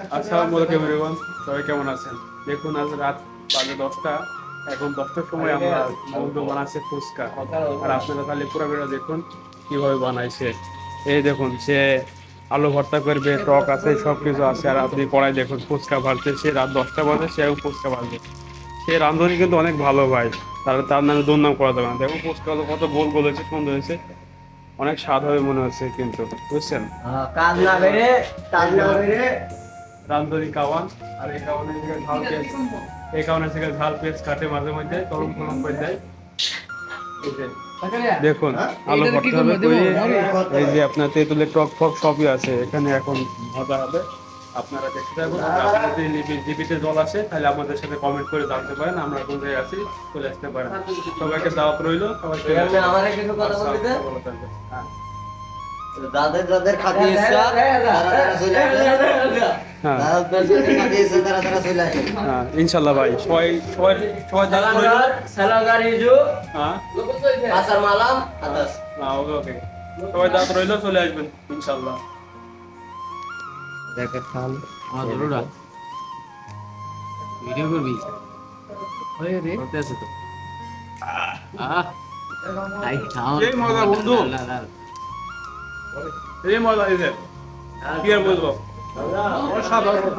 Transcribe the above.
আসসালামু আলাইকুম এভরিওয়ান সবাই কেমন আছেন? দেখুন আজ রাত বাজে দশটা এখন দশটার সময় আমরা বন্ধু বানাচ্ছে ফুচকা। আর আপনারা তাহলে পুরো দেখুন কীভাবে বানাইছে। এই দেখুন সে আলু ভর্তা করবে টক আছে সব কিছু আছে আর আপনি কড়াই দেখুন ফুচকা ভাজছে সে রাত দশটা বাজে সে ফুচকা ভাজবে। সে রাঁধুনি কিন্তু অনেক ভালো ভাই তার তার নামে দুর্নাম করা যাবে না। দেখুন ফুচকা হলো কত গোল গোল হয়েছে সুন্দর হয়েছে। অনেক স্বাদ হবে মনে হচ্ছে কিন্তু বুঝছেন? কাজ না বেড়ে কাজ না বেড়ে। রামদরি কাওয়ান আর এই কাওয়ানের থেকে ঝাল পেঁয়াজ এই কাওয়ানের থেকে ঝাল পেঁয়াজ কাটে মাঝে মাঝে গরম গরম করে দেয়। দেখুন আলু ভর্তা হবে এই যে আপনার তেঁতুলের টক ফক সবই আছে এখানে এখন মজা হবে। আপনারা দেখতে থাকুন আপনাদের লিপি- লিপিতে জল আসে তাহলে আমাদের সাথে কমেন্ট করে জানতে পারেন আমরা কোন জায়গায় আছি চলে আসতে পারেন। সবাইকে দাওয়াত রইল সবাই যাদের যাদের খাতে ইচ্ছা হ্যাঁ হ্যাঁ ইনশাল্লাহ ভাই। সবাই সবাই সবাই হ্যাঁ। ওকে ওকে। সবাই দাঁত রইল চলে আসবেন ইনশাল্লাহ। দেখে খাল আমার ভিডিও করবি? রে। আছে তো। আহ। আই খাও এই মজা বন্ধু। না মজা এই যে। কি আর বলব? অসাধারণ।